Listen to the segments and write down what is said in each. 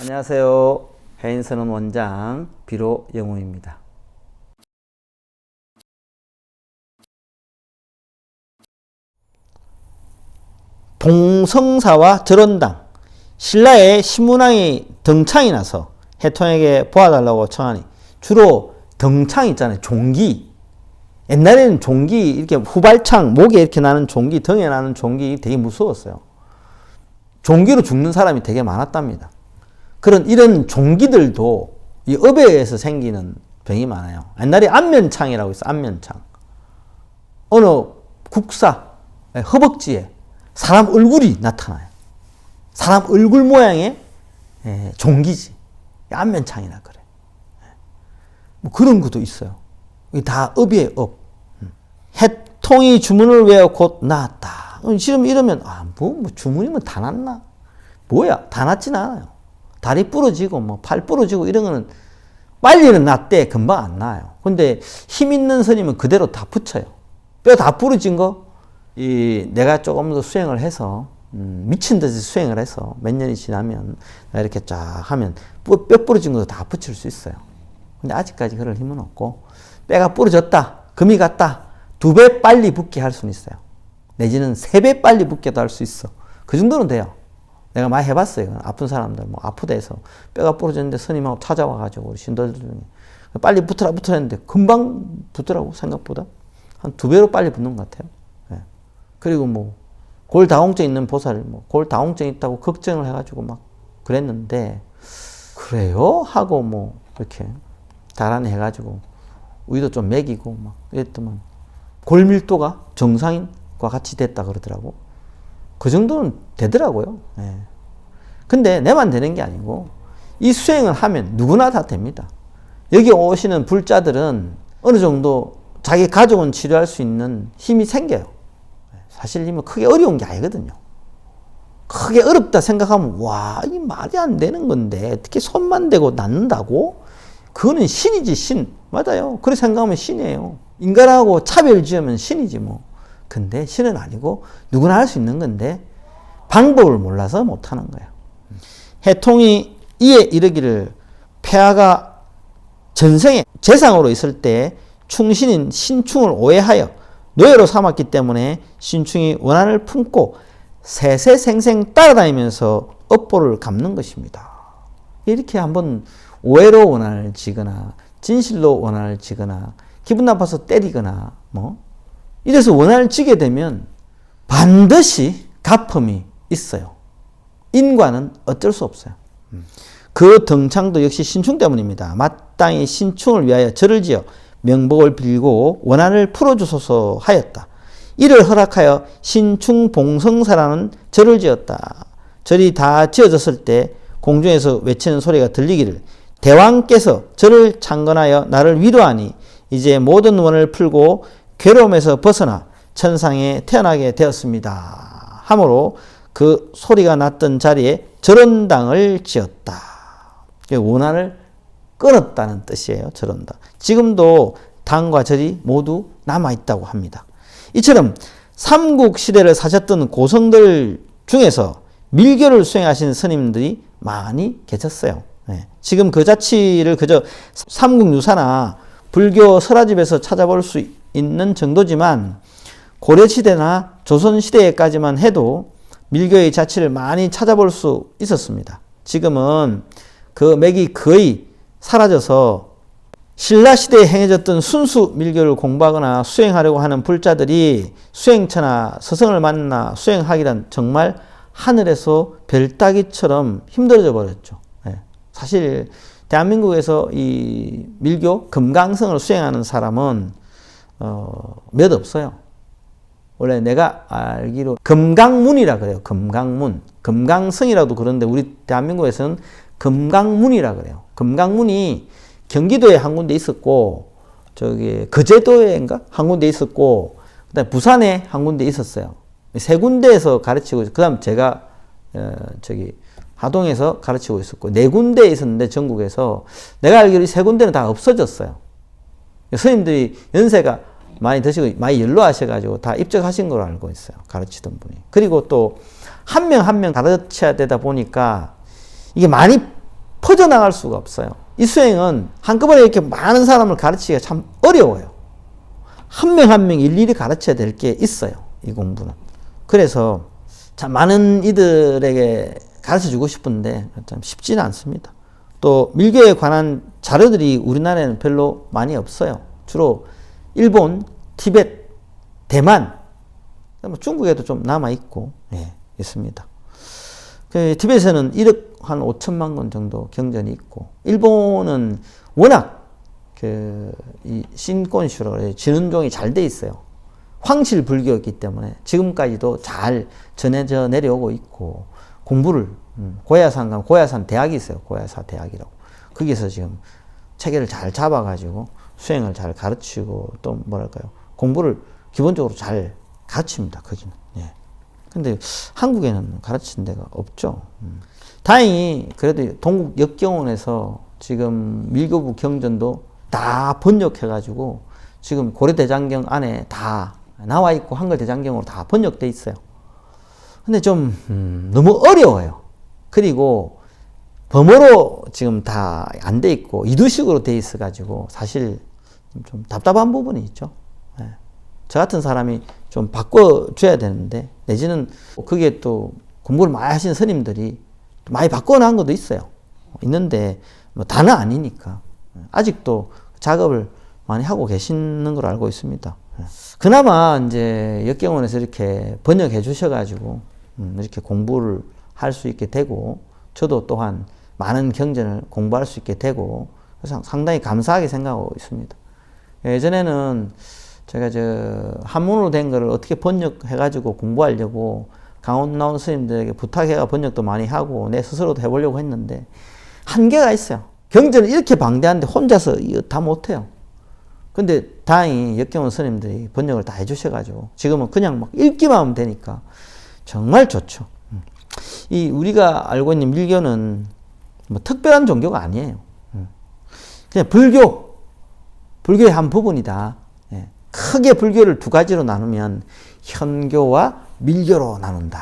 안녕하세요. 해인선원 원장 비로 영웅입니다. 동성사와 절원당 신라의 신문왕이 덩창이 나서 해통에게 보아달라고 청하니 주로 덩창 있잖아요. 종기. 옛날에는 종기 이렇게 후발창 목에 이렇게 나는 종기 등에 나는 종기 되게 무서웠어요. 종기로 죽는 사람이 되게 많았답니다. 그런 이런 종기들도 이 업에 의해서 생기는 병이 많아요. 옛날에 안면창이라고 있어 안면창. 어느 국사 허벅지에 사람 얼굴이 나타나요. 사람 얼굴 모양의 예, 종기지. 안면창이라 그래. 뭐 그런 것도 있어요. 다 업이에요, 업. 음. 해통이 주문을 외워 곧 나았다. 지금 이러면, 아, 뭐, 뭐 주문이면 다 났나? 뭐야? 다 났진 않아요. 다리 부러지고, 뭐, 팔 부러지고 이런 거는 빨리는 낫대. 금방 안 나요. 근데 힘 있는 스님은 그대로 다 붙여요. 뼈 다 부러진 거, 이, 내가 조금 더 수행을 해서, 음, 미친 듯이 수행을 해서 몇 년이 지나면 이렇게 쫙 하면 뼈, 뼈 부러진 것도 다 붙일 수 있어요. 근데 아직까지 그럴 힘은 없고, 뼈가 부러졌다, 금이 갔다, 두 배 빨리 붙게 할 수는 있어요. 내지는 세 배 빨리 붙게도 할 수 있어. 그 정도는 돼요. 내가 많이 해봤어요. 아픈 사람들, 뭐, 아프다 해서 뼈가 부러졌는데 스님하고 찾아와가지고, 우리 신도들 중에. 빨리 붙으라, 붙으라 했는데, 금방 붙더라고, 생각보다. 한 두 배로 빨리 붙는 것 같아요. 예. 그리고 뭐, 골다공증 있는 보살, 뭐, 골다공증 있다고 걱정을 해가지고 막 그랬는데, 그래요? 하고 뭐, 이렇게, 달아내 해가지고, 우유도 좀 먹이고, 막, 이랬더만, 골밀도가 정상인과 같이 됐다 그러더라고. 그 정도는 되더라고요. 예. 근데 내만 되는 게 아니고, 이 수행을 하면 누구나 다 됩니다. 여기 오시는 불자들은 어느 정도 자기 가족은 치료할 수 있는 힘이 생겨요. 사실 이면 크게 어려운 게 아니거든요. 크게 어렵다 생각하면, 와, 이 말이 안 되는 건데, 어떻게 손만 대고 낫는다고? 그거는 신이지, 신. 맞아요. 그렇게 생각하면 신이에요. 인간하고 차별 지으면 신이지, 뭐. 근데 신은 아니고, 누구나 할 수 있는 건데, 방법을 몰라서 못하는 거예요. 해통이 이에 이르기를, 폐하가 전생에 재상으로 있을 때 충신인 신충을 오해하여 노예로 삼았기 때문에 신충이 원한을 품고 세세생생 따라다니면서 업보를 갚는 것입니다. 이렇게 한번 오해로 원한을 지거나 진실로 원한을 지거나 기분 나빠서 때리거나 뭐 이래서 원한을 지게 되면 반드시 갚음이 있어요. 인과는 어쩔 수 없어요. 그 등창도 역시 신충 때문입니다. 마땅히 신충을 위하여 절을 지어 명복을 빌고 원한을 풀어주소서 하였다. 이를 허락하여 신충봉성사라는 절을 지었다. 절이 다 지어졌을 때 공중에서 외치는 소리가 들리기를 대왕께서 절을 창건하여 나를 위로하니 이제 모든 원을 풀고 괴로움에서 벗어나 천상에 태어나게 되었습니다. 하므로 그 소리가 났던 자리에 절원당을 지었다. 원한을 끊었다는 뜻이에요. 절원당. 지금도 당과 절이 모두 남아 있다고 합니다. 이처럼 삼국 시대를 사셨던 고성들 중에서 밀교를 수행하신 스님들이 많이 계셨어요. 네. 지금 그 자치를 그저 삼국 유사나 불교 설화집에서 찾아볼 수 있는 정도지만 고려시대나 조선시대까지만 해도 밀교의 자치를 많이 찾아볼 수 있었습니다. 지금은 그 맥이 거의 사라져서 신라시대에 행해졌던 순수 밀교를 공부하거나 수행하려고 하는 불자들이 수행처나 서성을 만나 수행하기란 정말 하늘에서 별 따기처럼 힘들어져 버렸죠. 네. 사실 대한민국에서 이 밀교 금강성을 수행하는 사람은 어, 몇 없어요. 원래 내가 알기로 금강문이라 그래요. 금강문. 금강성이라도 그런데 우리 대한민국에서는 금강문이라 그래요. 금강문이 경기도에 한 군데 있었고 저기 거제도에인가 한 군데 있었고 그다음 부산에 한 군데 있었어요. 세 군데에서 가르치고 그다음 제가 어, 저기 하동에서 가르치고 있었고 네 군데 있었는데 전국에서 내가 알기로 세 군데는 다 없어졌어요. 스님들이 연세가 많이 드시고 많이 연로하셔가지고 다 입적하신 걸로 알고 있어요. 가르치던 분이. 그리고 또한명 한 명 가르쳐야 되다 보니까 이게 많이 퍼져나갈 수가 없어요. 이 수행은 한꺼번에 이렇게 많은 사람을 가르치기가 참 어려워요. 한 명 한 명 일일이 가르쳐야 될 게 있어요. 이 공부는. 그래서 참 많은 이들에게 가르쳐 주고 싶은데 참 쉽지는 않습니다. 또 밀교에 관한 자료들이 우리나라에는 별로 많이 없어요. 주로 일본, 티벳, 대만, 뭐 중국에도 좀 남아 있고 예, 있습니다. 그 티벳에는 1억 한 5천만 권 정도 경전이 있고 일본은 워낙 그이 신권슈로 진흥종이 잘 돼 있어요. 황실 불교였기 때문에 지금까지도 잘 전해져 내려오고 있고 공부를 음, 고야산 가 고야산 대학이 있어요. 고야사 대학이라고. 거기서 지금 체계를 잘 잡아가지고 수행을 잘 가르치고 또 뭐랄까요 공부를 기본적으로 잘 가르칩니다. 거기는. 예. 근데 한국에는 가르친 데가 없죠. 음. 다행히 그래도 동국 역경원에서 지금 밀교부 경전도 다 번역해가지고 지금 고려대장경 안에 다 나와 있고 한글 대장경으로 다 번역돼 있어요. 근데 좀 음, 너무 어려워요. 그리고 범어로 지금 다 안 돼 있고 이두식으로 돼 있어 가지고 사실 좀 답답한 부분이 있죠. 네. 저 같은 사람이 좀 바꿔줘야 되는데 내지는 그게 또 공부를 많이 하신 스님들이 많이 바꿔놓은 것도 있어요. 있는데 뭐 다는 아니니까 아직도 작업을 많이 하고 계시는 걸 알고 있습니다. 예. 그나마 이제 역경원에서 이렇게 번역해 주셔가지고 음, 이렇게 공부를 할 수 있게 되고 저도 또한 많은 경전을 공부할 수 있게 되고 상당히 감사하게 생각하고 있습니다. 예전에는 제가 저 한문으로 된 거를 어떻게 번역해 가지고 공부하려고 강원 나온 스님들에게 부탁해가 번역도 많이 하고 내 스스로도 해보려고 했는데 한계가 있어요. 경전을 이렇게 방대한데 혼자서 다 못해요. 근데 다행히 역경원 스님들이 번역을 다 해주셔가지고 지금은 그냥 막 읽기만 하면 되니까 정말 좋죠. 음. 이 우리가 알고 있는 밀교는 뭐 특별한 종교가 아니에요. 음. 그냥 불교, 불교의 한 부분이다. 예. 크게 불교를 두 가지로 나누면 현교와 밀교로 나눈다.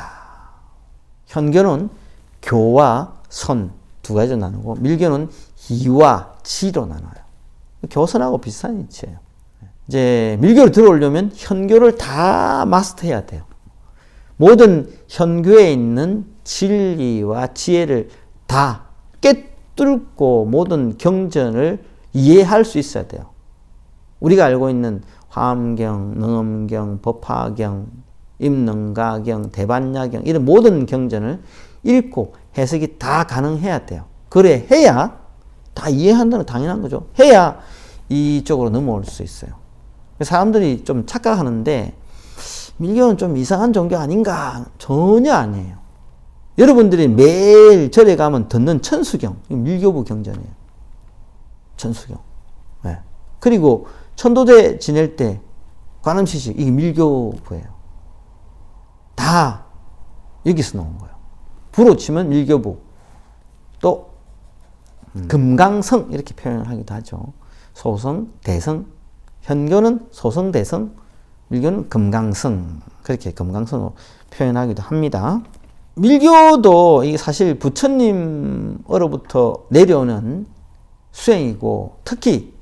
현교는 교와 선 두 가지로 나누고 밀교는 이와 지로 나눠요. 교선하고 비슷한 이치예요. 이제 밀교를 들어오려면 현교를 다 마스터해야 돼요. 모든 현교에 있는 진리와 지혜를 다 깨뚫고 모든 경전을 이해할 수 있어야 돼요. 우리가 알고 있는 화엄경, 능엄경, 법화경, 임능가경, 대반야경 이런 모든 경전을 읽고 해석이 다 가능해야 돼요. 그래 해야 다 이해한다는 당연한 거죠. 해야 이쪽으로 넘어올 수 있어요. 사람들이 좀 착각하는데 밀교는 좀 이상한 종교 아닌가? 전혀 아니에요. 여러분들이 매일 절에 가면 듣는 천수경, 밀교부 경전이에요. 천수경. 네. 그리고 천도제 지낼 때 관음시식, 이게 밀교부예요. 다 여기서 나온 거예요. 부로 치면 밀교부. 또 음. 금강성 이렇게 표현을 하기도 하죠. 소성, 대성, 현교는 소성, 대성, 밀교는 금강성 그렇게 금강성으로 표현하기도 합니다. 밀교도 이 사실 부처님으로부터 내려오는 수행이고 특히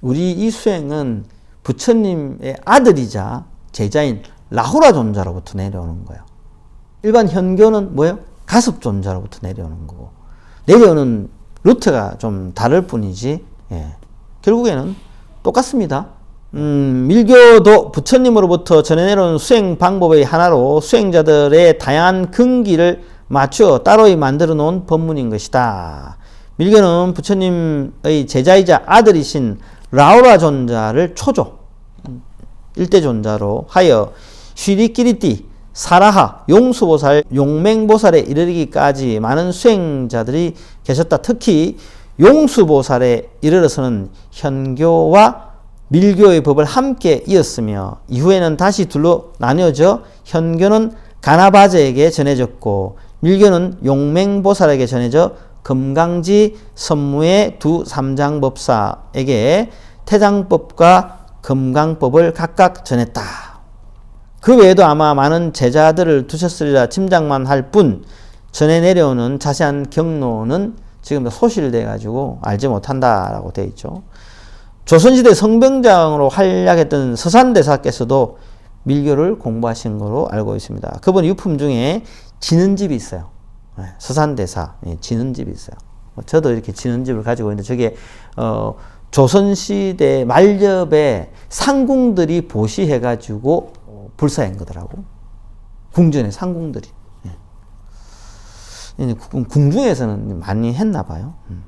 우리 이 수행은 부처님의 아들이자 제자인 라후라 존자로부터 내려오는 거예요. 일반 현교는 뭐예요? 가습 존자로부터 내려오는 거고 내려오는 루트가 좀 다를 뿐이지 예. 결국에는 똑같습니다. 음, 밀교도 부처님으로부터 전해 내려온 수행 방법의 하나로 수행자들의 다양한 근기를 맞추어 따로이 만들어 놓은 법문인 것이다. 밀교는 부처님의 제자이자 아들이신 라우라 존자를 초조, 일대 존자로 하여 쉬리끼리띠, 사라하, 용수보살, 용맹보살에 이르기까지 많은 수행자들이 계셨다. 특히 용수보살에 이르러서는 현교와 밀교의 법을 함께 이었으며 이후에는 다시 둘로 나뉘어져 현교는 가나바제에게 전해졌고 밀교는 용맹보살에게 전해져 금강지 선무의 두 삼장법사에게 태장법과 금강법을 각각 전했다. 그 외에도 아마 많은 제자들을 두셨으리라 짐작만 할 뿐 전해 내려오는 자세한 경로는 지금 도 소실돼 가지고 알지 못한다라고 돼 있죠. 조선시대 성병장으로 활약했던 서산대사께서도 밀교를 공부하신 거로 알고 있습니다. 그분 유품 중에 진은집이 있어요. 네, 서산대사 예, 진은집이 있어요. 뭐 저도 이렇게 진은집을 가지고 있는데 저게 어, 조선시대 말엽에 상궁들이 보시해가지고 어, 불사한 거더라고. 궁전의 상궁들이. 예. 궁- 궁중에서는 많이 했나 봐요. 음.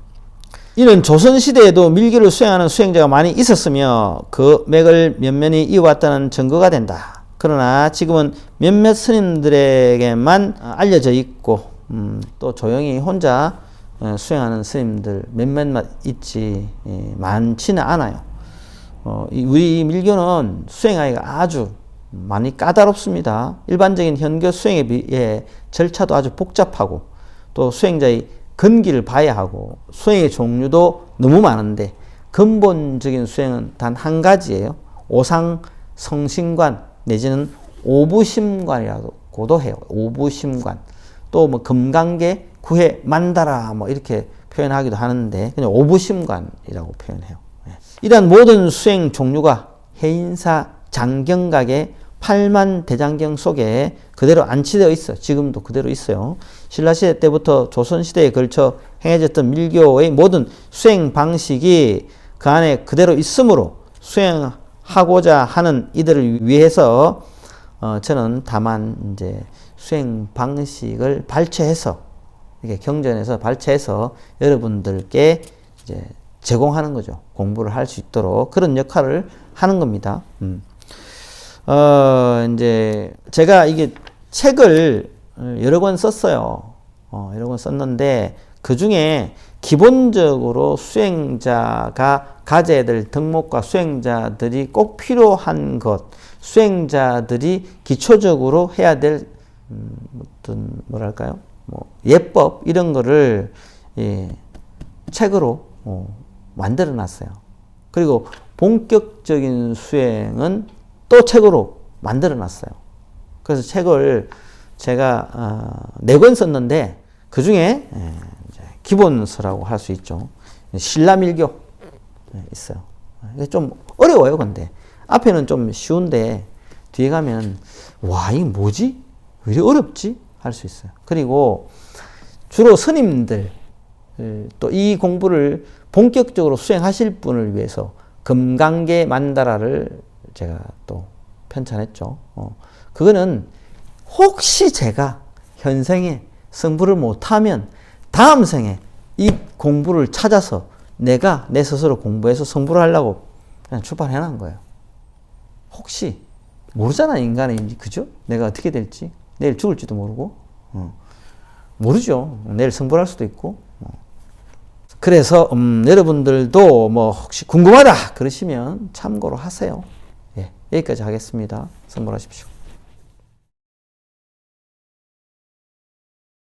이런 조선시대에도 밀교를 수행하는 수행자가 많이 있었으며 그 맥을 면면히 이어왔다는 증거가 된다. 그러나 지금은 몇몇 스님들에게만 알려져 있고 음, 또 조용히 혼자 어, 수행하는 스님들 몇몇만 있지 예, 많지는 않아요. 어, 이 우리 밀교는 수행하기가 아주 많이 까다롭습니다. 일반적인 현교 수행에 비해 절차도 아주 복잡하고 또 수행자의 근기를 봐야 하고 수행의 종류도 너무 많은데 근본적인 수행은 단 한 가지예요. 오상 성신관 내지는 오부심관이라고도 해요. 오부심관. 또 뭐 금강계 구해 만다라 뭐 이렇게 표현하기도 하는데 그냥 오부심관이라고 표현해요. 예. 이러한 모든 수행 종류가 해인사 장경각의 팔만 대장경 속에 그대로 안치되어 있어. 지금도 그대로 있어요. 신라시대 때부터 조선시대에 걸쳐 행해졌던 밀교의 모든 수행 방식이 그 안에 그대로 있으므로 수행하고자 하는 이들을 위해서 어, 저는 다만 이제 수행 방식을 발췌해서 이렇게 경전에서 발췌해서 여러분들께 이제 제공하는 거죠. 공부를 할 수 있도록 그런 역할을 하는 겁니다. 음. 어, 이제 제가 이게 책을 여러 권 썼어요. 어, 여러 권 썼는데 그 중에 기본적으로 수행자가 가져야 될 덕목과 수행자들이 꼭 필요한 것, 수행자들이 기초적으로 해야 될 음, 어떤 뭐랄까요? 뭐 예법 이런 거를 예, 책으로 어, 만들어 놨어요. 그리고 본격적인 수행은 또 책으로 만들어 놨어요. 그래서 책을 제가 어, 네권 썼는데 그 중에 예, 기본서라고 할 수 있죠. 신라밀교 예, 있어요. 좀 어려워요, 근데 앞에는 좀 쉬운데 뒤에 가면 와 이게 뭐지? 왜 이렇게 어렵지? 할 수 있어요. 그리고 주로 스님들 또 이 공부를 본격적으로 수행하실 분을 위해서 금강계 만다라를 제가 또 편찬했죠. 어. 그거는 혹시 제가 현생에 성불을 못하면 다음 생에 이 공부를 찾아서 내가 내 스스로 공부해서 성불을 하려고 그냥 출판해 놓은 거예요. 혹시 모르잖아 인간의 그죠? 내가 어떻게 될지 내일 죽을지도 모르고 어. 모르죠. 내일 성불할 수도 있고. 어. 그래서 음, 여러분들도 뭐 혹시 궁금하다 그러시면 참고로 하세요. 예, 여기까지 하겠습니다. 성불하십시오.